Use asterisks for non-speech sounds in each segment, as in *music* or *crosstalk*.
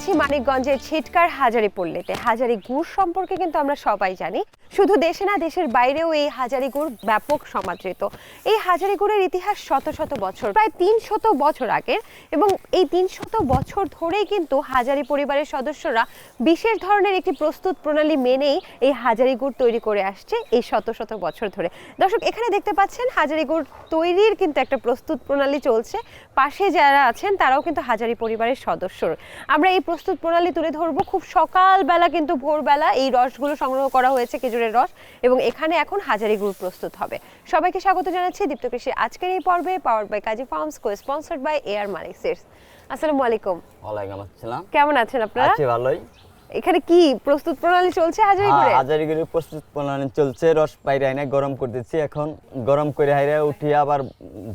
আছি মানিকগঞ্জের ছিটকার হাজারি পল্লীতে হাজারি গুড় সম্পর্কে কিন্তু আমরা সবাই জানি। শুধু দেশে না, দেশের বাইরেও এই হাজারি গুড় ব্যাপক সমাদৃত। এই হাজারি গুড়ের ইতিহাস শত শত বছর, প্রায় তিন শত বছর আগের এবং এই তিন শত বছর ধরেই কিন্তু হাজারি পরিবারের সদস্যরা বিশেষ ধরনের একটি প্রস্তুত প্রণালী মেনেই এই হাজারি গুড় তৈরি করে আসছে এই শত শত বছর ধরে। দর্শক, এখানে দেখতে পাচ্ছেন হাজারি গুড় তৈরির কিন্তু একটা প্রস্তুত প্রণালী চলছে। পাশে যারা আছেন, তারাও কিন্তু হাজারি পরিবারের সদস্য। আমরা এই প্রস্তুত প্রণালী তুলে ধরবো। খুব সকালবেলা কিন্তু ভোরবেলা এই রসগুলো সংগ্রহ করা হয়েছে খেজুরের রস এবং এখানে এখন হাজারি গুড় প্রস্তুত হবে। সবাইকে স্বাগত জানাচ্ছি দীপ্ত কৃষির আজকের এই পর্বে power by Kazi farms co sponsored by air Malik seeds আসসালামু আলাইকুম। ওয়ালাইকুম আসসালাম। কেমন আছেন আপনারা? আছি ভালোই। এখানে কি প্রস্তুত প্রণালী চলছে হাজারি হ্যাঁ করে হাজারিগুড়ি প্রস্তুত প্রণালী চলছে রস পাইরে আইনে গরম করতেছি। এখন গরম করে হাইরে উঠিয়ে আবার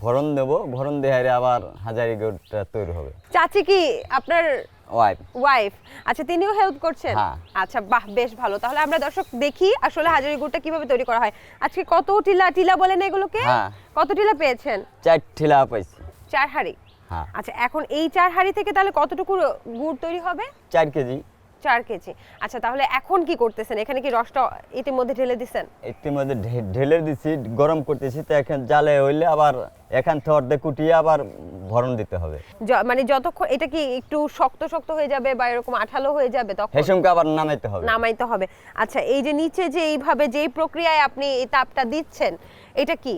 ভরণ দেব। ভরণ দিয়ে হাইরে আবার হাজারি গুড়টা তৈরি হবে। চাচি কি আপনার ওয়াইফ ওয়াইফ আচ্ছা তিনিও হেল্প করছেন? হ্যাঁ। আচ্ছা বাহ বেশ ভালো। তাহলে আমরা দর্শক দেখি আসলে হাজারি গুড়টা কীভাবে তৈরি করা হয়। আজকে কত টিলা টিলা বলেন এগুলোকে? হ্যাঁ। কত টিলা পেয়েছেন? চার টিলা পেয়েছি। চার হাড়ি? হ্যাঁ। আচ্ছা এখন এই চার হাড়ি থেকে তাহলে কতটুকু গুড় তৈরি হবে? চার কেজি। চার কেজি। আচ্ছা তাহলে এখন কি করতেছেন? এখানে কি রসটা ইতিমধ্যে ঢেলে দিছেন? ইতিমধ্যে ঢেলে দিছি গরম করতেছি তো এখন জালে হইলে আবার এখান থেকে অর্ধেক কুটিয়ে আবার ভরণ দিতে হবে। মানে যতক্ষণ এটা কি একটু শক্ত শক্ত হয়ে যাবে বা এরকম আঠালো হয়ে যাবে তখন? হেসুমকে আবার নামাইতে হবে। নামাইতে হবে। আচ্ছা এই যে নিচে যে এইভাবে যেই প্রক্রিয়ায় আপনি এই তাপটা দিচ্ছেন এটা কি?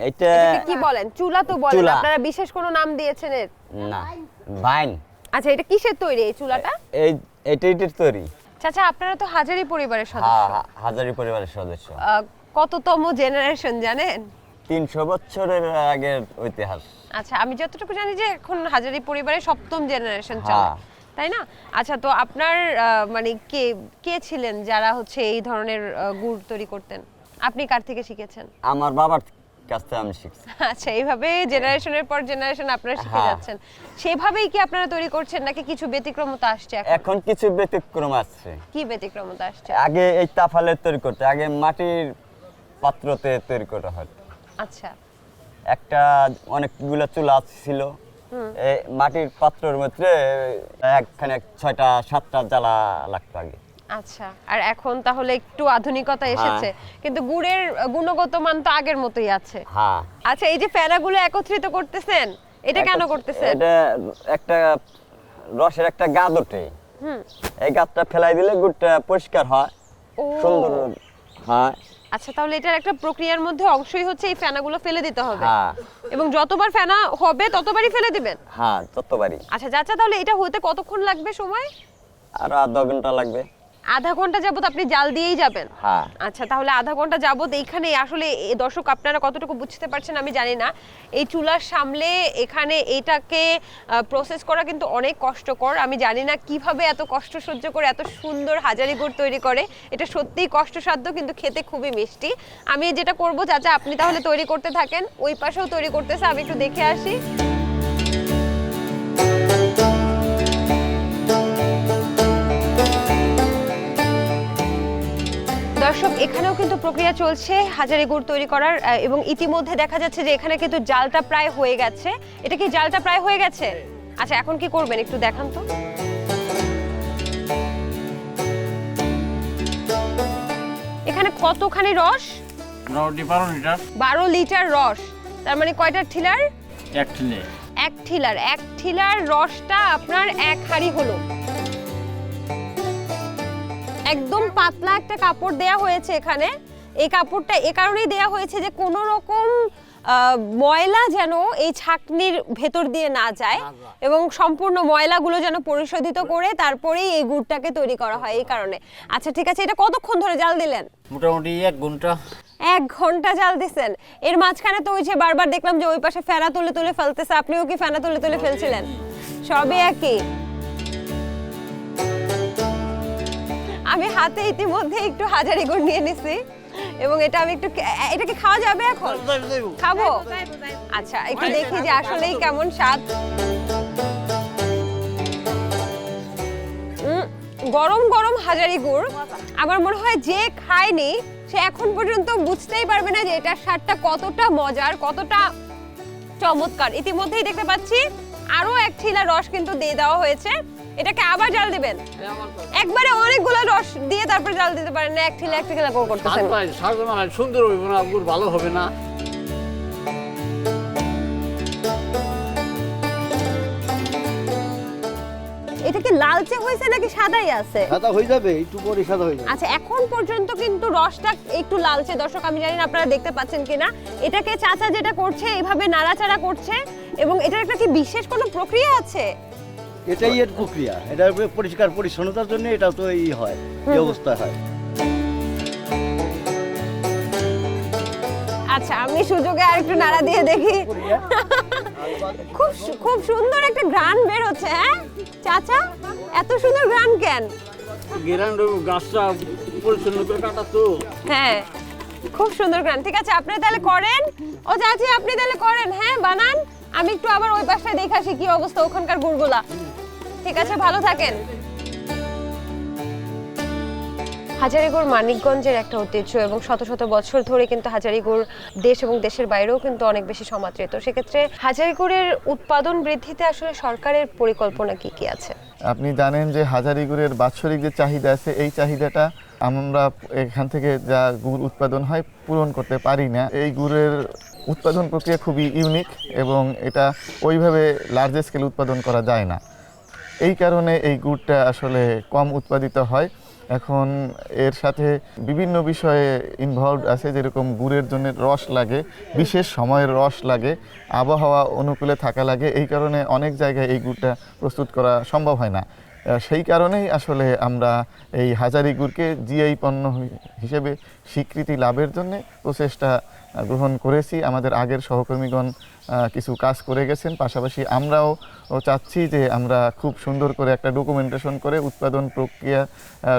এটা কি বলেন? চুলা তো বলেন আপনারা বিশেষ কোনো নাম দিয়েছেন এর? না বাইন। আচ্ছা এটা কিসের তৈরি এই চুলাটা? এই এটা এটির তৈরি। চাচা আপনারা তো হাজারি পরিবারের হ্যাঁ সদস্য। হ্যাঁ, হাজারি পরিবারের সদস্য। কততম জেনারেশন জানেন? তিনশো বছরের আগের ইতিহাস আচ্ছা আমি যতটুকু জানি যে এখন হাজারি পরিবারের সপ্তম জেনারেশন চলে। হ্যাঁ। তাই না? আচ্ছা তো আপনার মানে কে কে ছিলেন যারা হচ্ছে এই ধরনের গুড় তৈরি করতেন? আপনি কার থেকে শিখেছেন? আমার বাবার কাছ থেকে আমি শিখছি। আচ্ছা এইভাবে জেনারেশনের পর জেনারেশন আপনারা শিখে হ্যাঁ। যাচ্ছেন। সেভাবেই কি আপনারা তৈরি করছেন নাকি কিছু ব্যতিক্রমতা আসছে এখন? কিছু ব্যতিক্রম আছে কি ব্যতিক্রমতা আসছে? আগে এই তাফালে তৈরি করতে আগে মাটির পাত্রতে তৈরি করা হয়। আচ্ছা। একটা অনেকগুলো চুলা ছিল। মাটির পাত্রের মধ্যে একখানে ছয়টা সাতটা জ্বালা লাগতো আগে। আচ্ছা আর এখন তাহলে একটু আধুনিকতা হ্যাঁ। এসেছে কিন্তু গুড়ের গুণগত মান তো আগের মতোই আছে। হ্যাঁ। আচ্ছা এই যে ফেনাগুলো একত্রিত করতেছেন এটা কেন করতেছেন? এটা একটা রসের একটা গাদ ওঠে। এই গাদটা ফেলাই দিলে গুড়টা পরিষ্কার হয় সুন্দর হয়। আচ্ছা তাহলে এটার একটা প্রক্রিয়ার মধ্যে অংশই হচ্ছে এই ফেনাগুলো ফেলে দিতে হবে। হ্যাঁ। এবং যতবার ফেনা হবে ততবারই ফেলে দিবেন? হ্যাঁ ততবারই। আচ্ছা চাচা তাহলে এটা হতে কতক্ষণ লাগবে সময়? আর আধ ঘণ্টা লাগবে। আধা ঘণ্টা যাবত আপনি জাল দিয়েই যাবেন। হ্যাঁ। আচ্ছা তাহলে আধা ঘণ্টা যাবত এইখানে আসলে দর্শক আপনারা কতটুকু বুঝতে পারছেন আমি জানি না। এই চুলার সামলে এখানে এটাকে প্রসেস করা কিন্তু অনেক কষ্টকর। আমি জানি না কীভাবে এত কষ্ট সহ্য করে এত সুন্দর হাজারি গুড় তৈরি করে। এটা সত্যিই কষ্টসাধ্য কিন্তু খেতে খুবই মিষ্টি। আমি যেটা করব চাচা আপনি তাহলে তৈরি করতে থাকেন ওই পাশেও তৈরি করতেছে আমি একটু দেখে আসি। দর্শক এখানেও কিন্তু প্রক্রিয়া চলছে হাজারি গুড় তৈরি করার এবং ইতিমধ্যে দেখা যাচ্ছে যে এখানে কিন্তু জালটা প্রায় হয়ে গেছে। এটা কি জালটা প্রায় হয়ে গেছে? আচ্ছা এখন কি করবেন একটু দেখান তো। এখানে কতখানি রস? বারো লিটার রস। তার মানে কয়টা ঠিলার? এক ঠিলে। এক ঠিলার। এক ঠিলার রসটা আপনার এক হাঁড়ি হলো। একদম পাতলা একটা কাপড় দেয়া হয়েছে এখানে। এই কাপড়টা এ কারণেই দেয়া হয়েছে যে কোনো রকম ময়লা যেন এই ছাকনির ভেতর দিয়ে না যায় এবং সম্পূর্ণ ময়লাগুলো যেন পরিশোধিত করে তারপরেই এই গুড়টাকে তৈরি করা হয় এই কারণে। আচ্ছা ঠিক আছে এটা কতক্ষণ ধরে জাল দিলেন? মোটামুটি এক ঘণ্টা। এক ঘণ্টা জাল দিছেন। এর মাঝখানে তো ওই যে বারবার দেখলাম যে ওই পাশে ফেনা তুলে তুলে ফেলতেছে। আপনিও কি ফেনা তুলে তুলে ফেলছিলেন? সবই একই? আমি হাতে ইতিমধ্যে একটু হাজারি গুড় নিয়ে নিছি এবং এটা আমি একটু এ- এটা কি খাওয়া যাবে এখন? খাব আচ্ছা একটু দেখি যে আসলেই কেমন স্বাদ। উম, গরম গরম হাজারি গুড়। আমার মনে হয় যে খায়নি সে এখন পর্যন্ত বুঝতেই পারবে না যে এটার স্বাদটা কতটা মজার কতটা চমৎকার। ইতিমধ্যেই দেখতে পাচ্ছি আরও এক ছিলা রস কিন্তু দিয়ে দেওয়া হয়েছে। এটাকে আবার জাল দিবেন। একবারে অনেকগুলো রস দিয়ে তারপর জাল দিতে পারেন না, এক ঠিলা এক ঠিলা করে করতেছেন। সুন্দর হবে না ভালো হবে না। কি লালচে হয়েছে নাকি সাদাই আছে? সাদা হয়ে যাবে একটু পরে সাদা হয়ে যাবে। আচ্ছা এখন পর্যন্ত কিন্তু রসটা একটু লালচে। দর্শক আমি জানি না আপনারা দেখতে পাচ্ছেন কিনা। এটাকে চাচা যেটা করছে এইভাবে নাড়াচাড়া করছে এবং এটার একটা কি বিশেষ কোনো প্রক্রিয়া আছে? এটাই এর প্রক্রিয়া। এটা পরিষ্কার পরিচ্ছন্নতার জন্য এটা তো এই হয় এই অবস্থা হয়। আচ্ছা আমি সুযোগে আর একটু নাড়া দিয়ে দেখি। খুব খুব সুন্দর একটা গ্রান বের হচ্ছে হ্যাঁ? চাচা এত সুন্দর গ্রান কেন? গেরান গাছটা পরিচ্ছন্ন করে কাটা তো। হ্যাঁ খুব সুন্দর গান ঠিক আছে আপনি তাহলে করেন। ও চাচি আপনি তাহলে করেন। হ্যাঁ বানান। আমি একটু আবার ওই পাশটা দেখে আসি কি অবস্থা ওখানকার গুড়গুলা। ঠিক আছে ভালো থাকেন। হাজারিগুড় মানিকগঞ্জের একটা ঐতিহ্য এবং শত শত বছর ধরে কিন্তু হাজারিগুড় দেশ এবং দেশের বাইরেও কিন্তু অনেক বেশি সমাদৃত। সেক্ষেত্রে হাজারিগুড়ের উৎপাদন বৃদ্ধিতে আসলে সরকারের পরিকল্পনা কি কি আছে? আপনি জানেন যে হাজারি গুড়ের বাৎসরিক যে চাহিদা আছে, এই চাহিদাটা আমরা এখান থেকে যা গুড় উৎপাদন হয় পূরণ করতে পারি না। এই গুড়ের উৎপাদন প্রক্রিয়া খুবই ইউনিক এবং এটা ওইভাবে লার্জ স্কেল উৎপাদন করা যায় না। এই কারণে এই গুড়টা আসলে কম উৎপাদিত হয়। এখন এর সাথে বিভিন্ন বিষয়ে ইনভলভ আছে, যেরকম গুড়ের জন্য রস লাগে, বিশেষ সময়ের রস লাগে, আবহাওয়া অনুকূলে থাকা লাগে, এই কারণে অনেক জায়গায় এই গুড়টা প্রস্তুত করা সম্ভব হয় না। সেই কারণেই আসলে আমরা এই হাজারি গুড়কে জিআই পণ্য হিসেবে স্বীকৃতি লাভের জন্য প্রচেষ্টা গ্রহণ করেছি। আমাদের আগের সহকর্মীগণ কিছু কাজ করে গেছেন। পাশাপাশি আমরাও চাচ্ছি যে আমরা খুব সুন্দর করে একটা ডকুমেন্টেশন করে উৎপাদন প্রক্রিয়া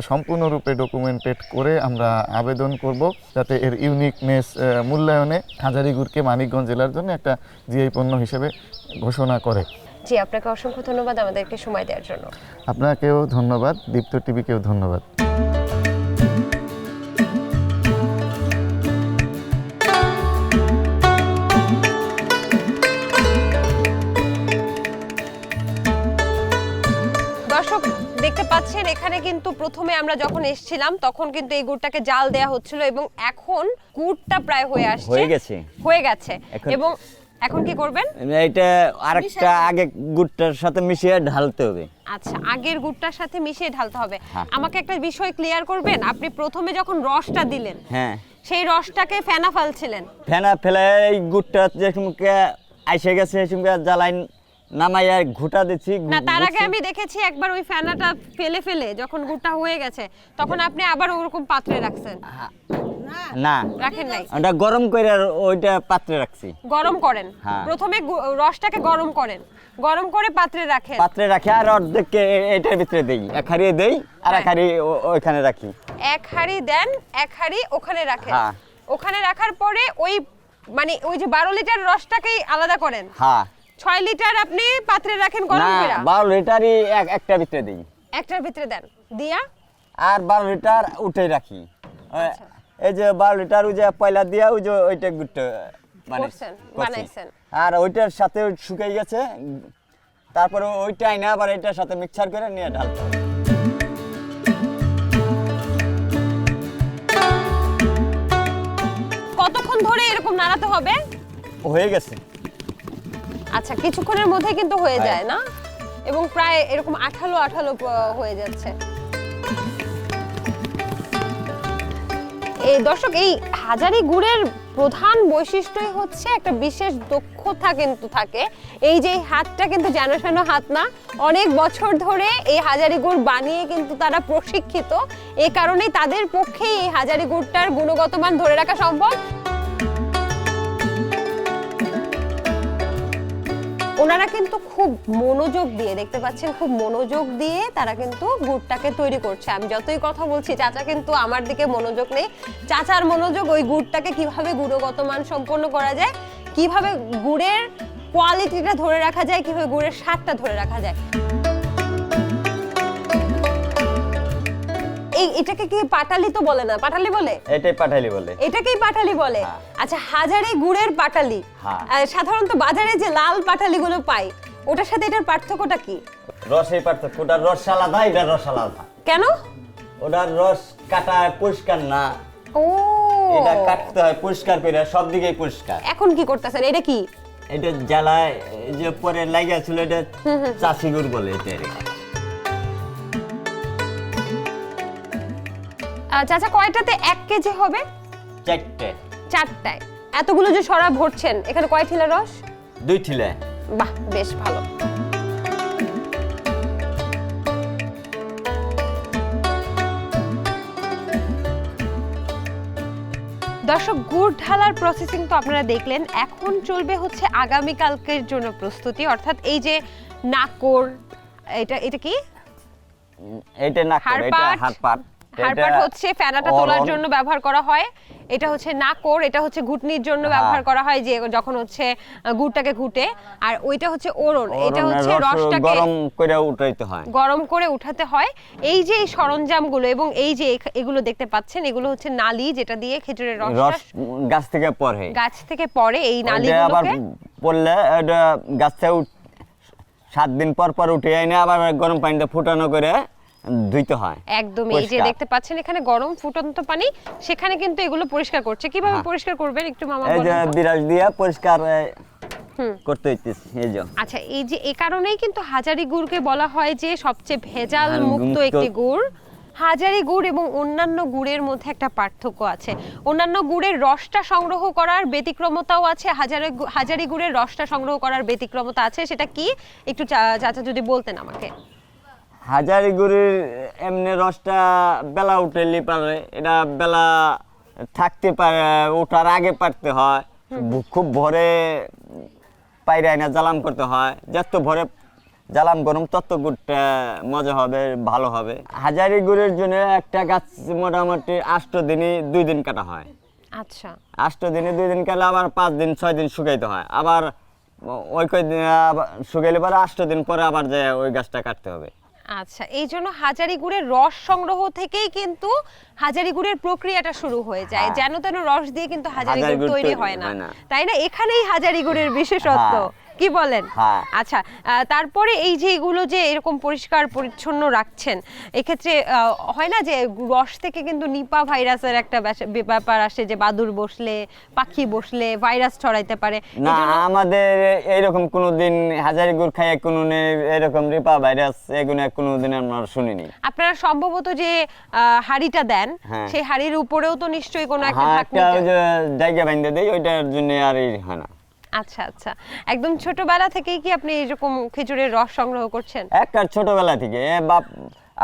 সম্পূর্ণরূপে ডকুমেন্টেড করে আমরা আবেদন করব যাতে এর ইউনিকনেস মূল্যায়নে হাজারিগুড়কে মানিকগঞ্জ জেলার জন্য একটা জিআই পণ্য হিসেবে ঘোষণা করে। জি আপনাকে অসংখ্য ধন্যবাদ আমাদেরকে সময় দেওয়ার জন্য। আপনাকেও ধন্যবাদ। দীপ্ত টিভিকেও ধন্যবাদ। কিন্তু প্রথমে আমরা যখন এসেছিলাম তখন কিন্তু এই গুড়টাকে জাল দেয়া হচ্ছিল এবং এখন গুড়টা প্রায় হয়ে আসছে। হয়ে গেছে। হয়ে গেছে। এবং এখন কি করবেন? এটা আরেকটা আগে গুড়টার সাথে মিশিয়ে ঢালতে হবে। আচ্ছা আগের গুড়টার সাথে মিশিয়ে ঢালতে হবে। হ্যাঁ। আমাকে একটা বিষয় ক্লিয়ার করবেন? আপনি প্রথমে যখন রসটা দিলেন হ্যাঁ। সেই রসটাকে ফেনা ফেলছিলেন। ফেনা ফেলে এই গুড়টা যেসমকে আইসে গেছে সেসমকে জ্বালাই নামাইয়া ঘুটা দিচ্ছি না তার আগে আমি দেখেছি একবার ওই ফেনাটা ফেলে ফেলে যখন গুড়টা হয়ে গেছে তখন আপনি আবার ওরকম পাত্রে রাখছেন? না। রাখেন নাই? ওটা গরম করে আর ওইটা পাত্রে রাখছি। গরম করেন? হ্যাঁ। প্রথমে গু- রসটাকে গরম করেন। গরম করে পাত্রে রাখেন। পাত্রে রাখি আর অর্ধেককে এটার ভিতরে দেই। এক হারিয়ে দেই আর এক হ্যাঁ। হাড়ি ও- ওইখানে রাখি। এক হাঁড়ি দেন এক হাঁড়ি ওখানে রাখেন। হ্যাঁ। ওখানে রাখার পরে ওই মানে ওই যে বারো লিটার রসটাকেই আলাদা করেন? হ্যাঁ ছয় লিটার আপনি পাত্রে রাখেন গরম না করে। বারো লিটারই এক একটা ভিতরে দিই। একটার ভিতরে দেন। দিয়া? আর বারো লিটার উঠে রাখি। আচ্ছা। এই যে বারো লিটার ওই যে পয়লা দিয়া ওই যে ওইটা গুড়টা মানে বানাইছেন। আর ওইটার সাথে শুকাই গেছে। তারপরে ওইটাই না আবার এটার সাথে মিক্সার করে নিয়ে ঢালতে হবে। কতক্ষণ ধরে এরকম নাড়াতে হবে? হয়ে গেছে। আচ্ছা কিছুক্ষণের মধ্যে কিন্তু হয়ে। যায় না? এবং প্রায় এরকম আঠালো আঠালো হয়ে যাচ্ছে। এই দর্শক এই হাজারি গুড়ের প্রধান বৈশিষ্ট্যই হচ্ছে একটা বিশেষ দক্ষতা কিন্তু থাকে। এই যে হাতটা কিন্তু জানাশোনা হাত না অনেক বছর ধরে এই হাজারি গুড় বানিয়ে কিন্তু তারা প্রশিক্ষিত। এই কারণেই তাদের পক্ষেই এই হাজারি গুড়টার গুণগত মান ধরে রাখা সম্ভব। ওনারা কিন্তু খুব মনোযোগ দিয়ে, দেখতে পাচ্ছেন খুব মনোযোগ দিয়ে তারা কিন্তু গুড়টাকে তৈরি করছে। আমি যতই কথা বলছি, চাচা কিন্তু আমার দিকে মনোযোগ নেই। চাচার মনোযোগ ওই গুড়টাকে কীভাবে গুণগত মান সম্পন্ন করা যায়, কীভাবে গুড়ের কোয়ালিটিটা ধরে রাখা যায়, কীভাবে গুড়ের স্বাদটা ধরে রাখা যায়। এই এটাকে কি পাটালি তো বলে না? পাটালি বলে? এটাই পাঠাইলি বলে। এটাকেই পাটালি বলে। হ্যাঁ। আচ্ছা হাজারে গুড়ের পাটালি। হ্যাঁ। সাধারণত বাজারে যে লাল পাটালিগুলো পাই ওটার সাথে এটার পার্থক্যটা কি? রসের পার্থক্য ওটার রস আলাদা এটার রস আলাদা। কেন? ওটার রস কাটা পরিষ্কার না। ও। এটা কাটতে হয় পরিষ্কার করে সব দিকেই পরিষ্কার। এখন কি করতেছেন? এটা কি? এটা জ্বালায় যে পরে লাগিয়া ছিল এটা চাষি গুড় বলে এটা চাচা কয়টাতে এক কেজি হবে? চারটে। চারটায়। এতগুলো যে সরা ভরছেন এখানে কয় ঠিলা রস? দুই ঠিলে। বাহ বেশ ভালো। দর্শক গুড় ঢালার প্রসেসিং তো আপনারা দেখলেন। এখন চলবে হচ্ছে আগামীকালকের জন্য প্রস্তুতি। অর্থাৎ এই যে নাকর এটা এটা কি? এটা না করে এটা। হাড়পাট। হারপাট হচ্ছে ফেনাটা তোলার জন্য ব্যবহার করা হয়। এটা হচ্ছে নাকর এটা হচ্ছে ঘুটনির জন্য ব্যবহার করা হয় যে যখন হচ্ছে গুড়টাকে ঘুটে। আর ওইটা হচ্ছে ওরণ এটা হচ্ছে রসটাকে গরম করে উঠাইতে হয়। গরম করে উঠাতে হয়। এই যে এই সরঞ্জামগুলো এবং এই যে এগুলো দেখতে পাচ্ছেন এগুলো হচ্ছে নালি যেটা দিয়ে খেজুরের রস গাছ থেকে পরে গাছ থেকে পড়ে এই ওটা আবার নালিগুলোকে। পড়লে এটা গাছ থেকে সাত দিন পর পর উঠে এনে আবার গরম পানিতে ফুটানো করে ধুইতে হয়। একদম এই যে দেখতে পাচ্ছেন এখানে গরম ফুটন্ত পানি সেখানে কিন্তু এগুলো পরিষ্কার করছে। কীভাবে হ্যাঁ। পরিষ্কার করবেন? একটু মামা এই যে বিরাজ দিয়ে পরিষ্কার করতে হইতেছে এই যে। আচ্ছা এই যে এ কারণেই কিন্তু হাজারি গুড়কে বলা হয় যে সবচেয়ে ভেজাল হ্যাঁ, মুক্ত। একটি গুড়। হাজারি গুড় এবং অন্যান্য গুড়ের মধ্যে একটা পার্থক্য আছে। অন্যান্য গুড়ের রসটা সংগ্রহ করার ব্যতিক্রমতাও আছে। হাজারি হাজারি গুড়ের রসটা সংগ্রহ করার ব্যতিক্রমতা আছে। সেটা কি? একটু চাচা যদি বলতেন আমাকে। হাজারি গুড়ির এমনি রসটা বেলা উঠেলি পারে এটা বেলা থাকতে পারে ওঠার আগে পারতে হয়। খুব ভোরে পাইরে না জ্বালাম করতে হয়। যত ভোরে জ্বালাম গরম তত গুড়টা মজা হবে ভালো হবে। হাজারি গুড়ের জন্য একটা গাছ মোটামুটি আষ্ট দিনই দুই দিন কাটা হয়। আচ্ছা। আষ্ট দিনে দুই দিন কাটলে আবার পাঁচ দিন ছয় দিন শুকাইতে হয়। আবার ওই কয়দিন আবার শুকাইলে পরে আষ্ট দিন পরে আবার যে ওই গাছটা কাটতে হবে। আচ্ছা এই জন্য হাজারিগুড়ের রস সংগ্রহ থেকেই কিন্তু হাজারিগুড়ের প্রক্রিয়াটা শুরু হয়ে যায়। হ্যাঁ। যেন তেন রস দিয়ে কিন্তু হাজারি হাজারি গুড় গুড় তৈরি তৈরি হয় না। তাই না? এখানেই হাজারিগুড়ের বিশেষত্ব। হ্যাঁ। কি বলেন? হ্যাঁ। আচ্ছা তারপরে এই যে এগুলো যে এরকম পরিষ্কার পরিচ্ছন্ন রাখছেন এক্ষেত্রে হয় না যে রস থেকে কিন্তু নিপা ভাইরাসের একটা ব্যাপার আসে যে বাদুর বসলে পাখি বসলে ভাইরাস ছড়াইতে পারে। না আমাদের এইরকম কোনোদিন হাজারি গুড় খাইয়ে কোনো এরকম রিপা ভাইরাস এগুলো কোনোদিন আমরা শুনিনি। আপনারা সম্ভবত যে আহ, হাঁড়িটা দেন হ্যাঁ। সেই হাড়ির উপরেও তো নিশ্চয়ই কোনো একটা ঢাকনি জায়গা বাইন্ধে দেয় ওইটার জন্য আর এই হয় না। আচ্ছা আচ্ছা। একদম ছোটবেলা থেকেই কি আপনি এরকম খেজুরের রস সংগ্রহ করছেন? একটা ছোটবেলা থেকে। বাপ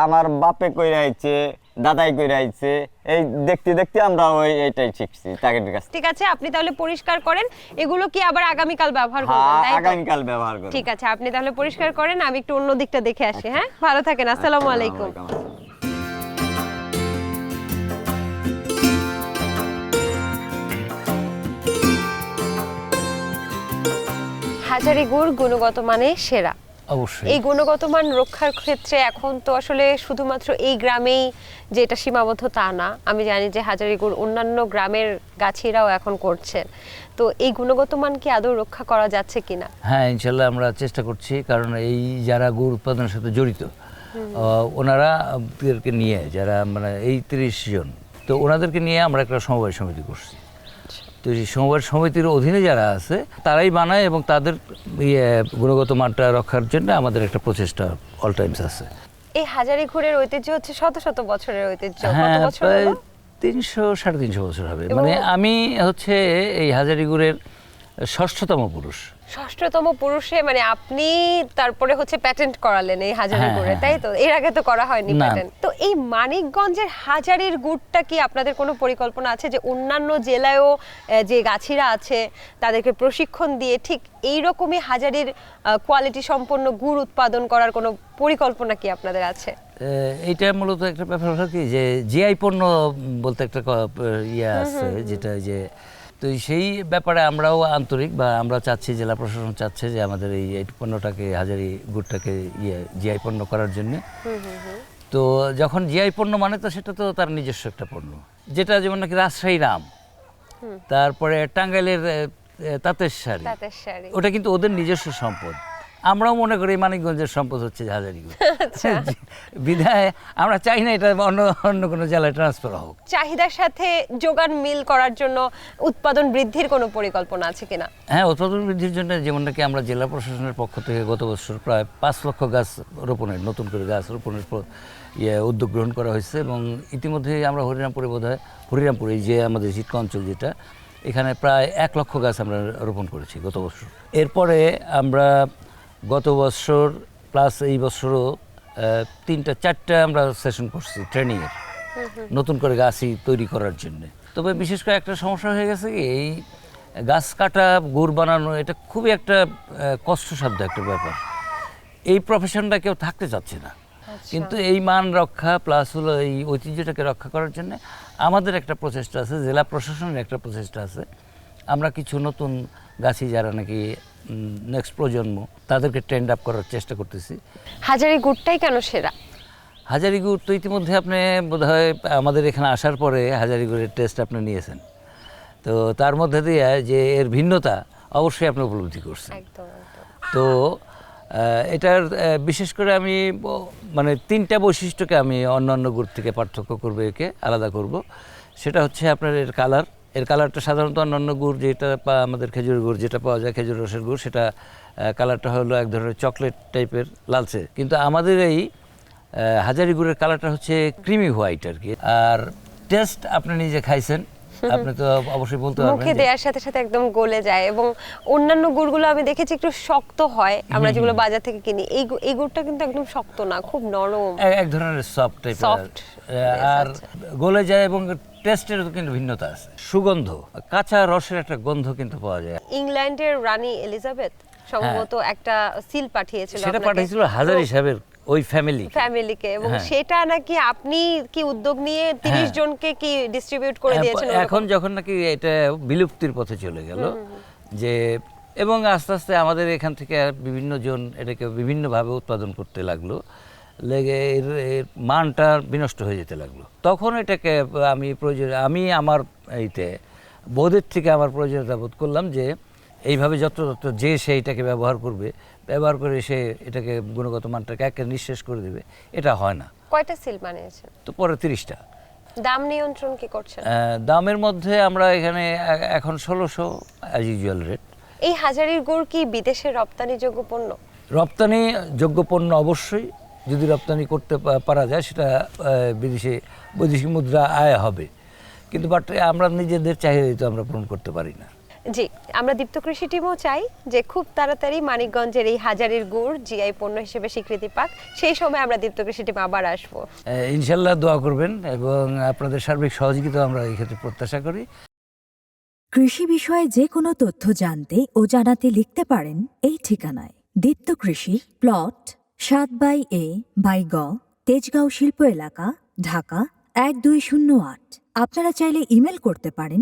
আমার বাপে কইরা আইছে দাদাই কইরা আইছে এই দেখতে দেখতে আমরা ওই এটাই শিখছি তাদের কাছ ঠিক আছে আপনি তাহলে পরিষ্কার করেন। এগুলো কি আবার আগামীকাল ব্যবহার করবেন হ্যাঁ তাই তো? আগামীকাল ব্যবহার করব। ঠিক আছে আপনি তাহলে পরিষ্কার করেন আমি একটু অন্য দিকটা দেখে আসি হ্যাঁ? ভালো থাকেন আসসালামু আলাইকুম। হাজারি গুড় গুণগত মানে সেরা। অবশ্যই। এই গুণগত মান রক্ষার ক্ষেত্রে এখন তো আসলে শুধুমাত্র এই গ্রামেই যে এটা সীমাবদ্ধ তা না। আমি জানি যে হাজারিগুড় অন্যান্য গ্রামের গাছিরাও এখন করছেন। তো এই গুণগত মান কি আদৌ রক্ষা করা যাচ্ছে কিনা? হ্যাঁ ইনশাল্লাহ আমরা চেষ্টা করছি কারণ এই যারা গুড় উৎপাদনের সাথে জড়িত ওনারা নিয়ে যারা মানে এই তিরিশ জন তো ওনাদেরকে নিয়ে আমরা একটা সমবায় সমিতি করছি। তো এই সমবায় সমিতির অধীনে যারা আছে তারাই বানায় এবং তাদের ইয়ে গুণগত মানটা রক্ষার জন্য আমাদের একটা প্রচেষ্টা অল টাইমস আছে। এই হাজারি ঘুরের ঐতিহ্য হচ্ছে শত শত বছরের ঐতিহ্য। কত হ্যাঁ বছর হলো? তিনশো সাড়ে তিনশো বছর হবে। মানে আমি হচ্ছে এই হাজারিগুড়ের ষষ্ঠতম পুরুষ। ষষ্ঠতম পুরুষে মানে আপনি তারপরে হচ্ছে প্যাটেন্ট করালেন এই হাজারি হ্যাঁ, গুড়ে হ্যাঁ, তাই তো? এর আগে তো করা হয়নি প্যাটেন্ট তো এই মানিকগঞ্জের হাজারির গুড়টা কি আপনাদের কোনো পরিকল্পনা আছে যে অন্যান্য জেলায়ও যে গাছিরা আছে তাদেরকে প্রশিক্ষণ দিয়ে ঠিক এই রকমই হাজারির কোয়ালিটি সম্পন্ন গুড় উৎপাদন করার কোনো পরিকল্পনা কি আপনাদের আছে? এইটা মূলত একটা ব্যাপার কি যে জিআই পণ্য বলতে একটা ইয়ে আছে যেটা যে তো সেই ব্যাপারে আমরাও আন্তরিক বা আমরা চাচ্ছি জেলা প্রশাসন চাচ্ছে যে আমাদের এই পণ্যটাকে হাজারি গুড়টাকে ইয়ে জিআই পণ্য করার জন্য। তো যখন জিআই পণ্য মানে তো সেটা তো তার নিজস্ব একটা পণ্য। যেটা যেমন নাকি রাজশাহী রাম তারপরে টাঙ্গাইলের তাঁতের শাড়ি। ওটা কিন্তু ওদের নিজস্ব সম্পদ। আমরাও মনে করি মানিকগঞ্জের সম্পদ হচ্ছে হাজারিগুড় *laughs* বিধায় আমরা চাই না এটা অন্য অন্য কোনো জেলায় ট্রান্সফার হোক। চাহিদার সাথে যোগান মিল করার জন্য উৎপাদন বৃদ্ধির কোনো পরিকল্পনা আছে কিনা? হ্যাঁ উৎপাদন বৃদ্ধির জন্য যেমন নাকি আমরা জেলা প্রশাসনের পক্ষ থেকে গত বছর প্রায় পাঁচ লক্ষ গাছ রোপণের নতুন করে গাছ রোপণের ইয়ে উদ্যোগ গ্রহণ করা হয়েছে এবং ইতিমধ্যে আমরা হরিরামপুরে বোধ হয় হরিরামপুরে এই যে আমাদের শীতক অঞ্চল যেটা এখানে প্রায় এক লক্ষ গাছ আমরা রোপণ করেছি গত বছর। এরপরে আমরা গত বছর প্লাস এই বছরও তিনটা চারটা আমরা সেশন করছি ট্রেনিংয়ের নতুন করে গাছই তৈরি করার জন্য। তবে বিশেষ করে একটা সমস্যা হয়ে গেছে কি এই গাছ কাটা গুড় বানানো এটা খুবই একটা কষ্টসাধ্য একটা ব্যাপার। এই প্রফেশনটা কেউ থাকতে চাচ্ছে না। কিন্তু এই মান রক্ষা প্লাস হলো এই ঐতিহ্যটাকে রক্ষা করার জন্য আমাদের একটা প্রচেষ্টা আছে জেলা প্রশাসনের একটা প্রচেষ্টা আছে। আমরা কিছু নতুন গাছি যারা নাকি নেক্সট প্রজন্ম তাদেরকে ট্রেন্ড আপ করার চেষ্টা করতেছি। হাজারি গুড়টাই কেন সেরা? হাজারিগুড় তো ইতিমধ্যে আপনি বোধহয় আমাদের এখানে আসার পরে হাজারিগুড়ের টেস্ট আপনি নিয়েছেন। তো তার মধ্যে দিয়ে যে এর ভিন্নতা অবশ্যই আপনি উপলব্ধি করছেন। তো এটার বিশেষ করে আমি মানে তিনটা বৈশিষ্ট্যকে আমি অন্যান্য গুড় থেকে পার্থক্য করব একে আলাদা করব। সেটা হচ্ছে আপনার এর কালার এর কালারটা সাধারণত অন্যান্য গুড় যেটা আমাদের খেজুর গুড়, যেটা পাওয়া যায় খেজুর রসের গুড়, সেটা কালারটা হলো এক ধরনের চকলেট টাইপের লালচে। কিন্তু আমাদের এই হাজারি গুড়ের কালারটা হচ্ছে ক্রিমি হোয়াইট আর কি। আর টেস্ট আপনি নিজে খাইছেন *laughs* আপনি তো অবশ্যই বলতে পারবেন যে- দেওয়ার সাথে সাথে একদম গলে যায় এবং অন্যান্য গুড়গুলো আমি দেখেছি একটু শক্ত হয়। আমরা যেগুলো বাজার থেকে কিনি এই এই গুড়টা কিন্তু একদম শক্ত না খুব নরম। এক- ধরনের সফট টাইপের আর গলে যায় এবং টেস্টের কিন্তু ভিন্নতা আছে। সুগন্ধ কাঁচা রসের একটা গন্ধ কিন্তু পাওয়া যায়। ইংল্যান্ডের রানী এলিজাবেথ সম্ভবত একটা সিল পাঠিয়েছিল সেটা পাঠিয়েছিল হাজার হিসাবের ওই ফ্যামিলি ফ্যামিলিকে এবং হ্যাঁ। সেটা নাকি আপনি কি উদ্যোগ নিয়ে তিরিশ হ্যাঁ। জনকে কি ডিস্ট্রিবিউট করে দিয়েছেন এখন যখন নাকি এটা বিলুপ্তির পথে চলে গেল যে এবং আস্তে আস্তে আমাদের এখান থেকে বিভিন্ন জন এটাকে বিভিন্নভাবে উৎপাদন করতে লাগল লেগে এর এর মানটা বিনষ্ট হয়ে যেতে লাগল। তখন এটাকে আমি প্রয়োজন আমি আমার এইতে বোধের থেকে আমার প্রয়োজনীয়তা বোধ করলাম যে এইভাবে যত্রতত্র যে সে এটাকে ব্যবহার করবে ব্যবহার করে সে এটাকে গুণগত মানটাকে একে নিঃশেষ করে দেবে। এটা হয় না। কয়টা সিল বানিয়েছেন? তো পরে তিরিশটা। দাম নিয়ন্ত্রণ কি করছেন? দামের মধ্যে আমরা এখানে এখন ষোলোশো অ্যাজ ইউজুয়াল রেট এই হাজারির গুড় কি বিদেশে রপ্তানিযোগ্য পণ্য? রপ্তানি যোগ্য পণ্য অবশ্যই। যদি রপ্তানি করতে পারা যায় সেটা বিদেশে বৈদেশিক মুদ্রা আয় হবে। কিন্তু বাট আমরা নিজেদের চাহিদা তো আমরা পূরণ করতে পারি না। জি আমরা দীপ্ত কৃষি টিমও চাই যে খুব তাড়াতাড়ি মানিকগঞ্জের এই হাজারির গুড় জিআই পণ্য হিসেবে স্বীকৃতি পাক। সেই সময় আমরা দীপ্ত কৃষি টিম আবার আসব। আহ, ইনশাল্লাহ দোয়া করবেন এবং আপনাদের সার্বিক সহযোগিতা আমরা এই ক্ষেত্রে প্রত্যাশা করি। কৃষি বিষয়ে যে কোনো তথ্য জানতে ও জানাতে লিখতে পারেন এই ঠিকানায়। দীপ্ত কৃষি প্লট সাত বাই এ বাই গ তেজগাঁও শিল্প এলাকা ঢাকা এক দুই শূন্য আট। আপনারা চাইলে ইমেল করতে পারেন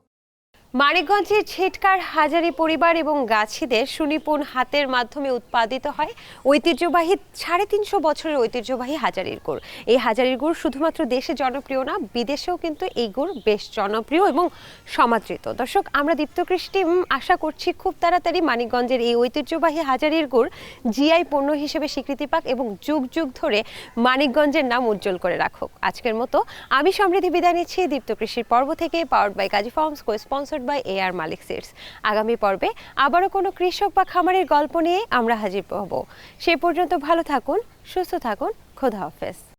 মানিকগঞ্জের ছেটকার হাজারি পরিবার এবং গাছিদের সুনিপুণ হাতের মাধ্যমে উৎপাদিত হয় ঐতিহ্যবাহী সাড়ে তিনশো বছরের ঐতিহ্যবাহী হাজারির গুড়। এই হাজারির গুড় শুধুমাত্র দেশে জনপ্রিয় না, বিদেশেও কিন্তু এই গুড় বেশ জনপ্রিয় এবং সমাদৃত। দর্শক, আমরা দীপ্তকৃষ্টি আশা করছি খুব তাড়াতাড়ি মানিকগঞ্জের এই ঐতিহ্যবাহী হাজারির গুড় জিআই পণ্য হিসেবে স্বীকৃতি পাক এবং যুগ যুগ ধরে মানিকগঞ্জের নাম উজ্জ্বল করে রাখুক। আজকের মতো আমি সমৃদ্ধি বিদায় নিচ্ছি। দীপ্ত কৃষির পর্ব থেকে powered by Kazi farms co sponsored by A R Malik seeds আগামী পর্বে আবারও কোনো কৃষক বা খামারের গল্প নিয়ে আমরা হাজির হব। সে পর্যন্ত ভালো থাকুন, সুস্থ থাকুন, খোদা হাফেজ।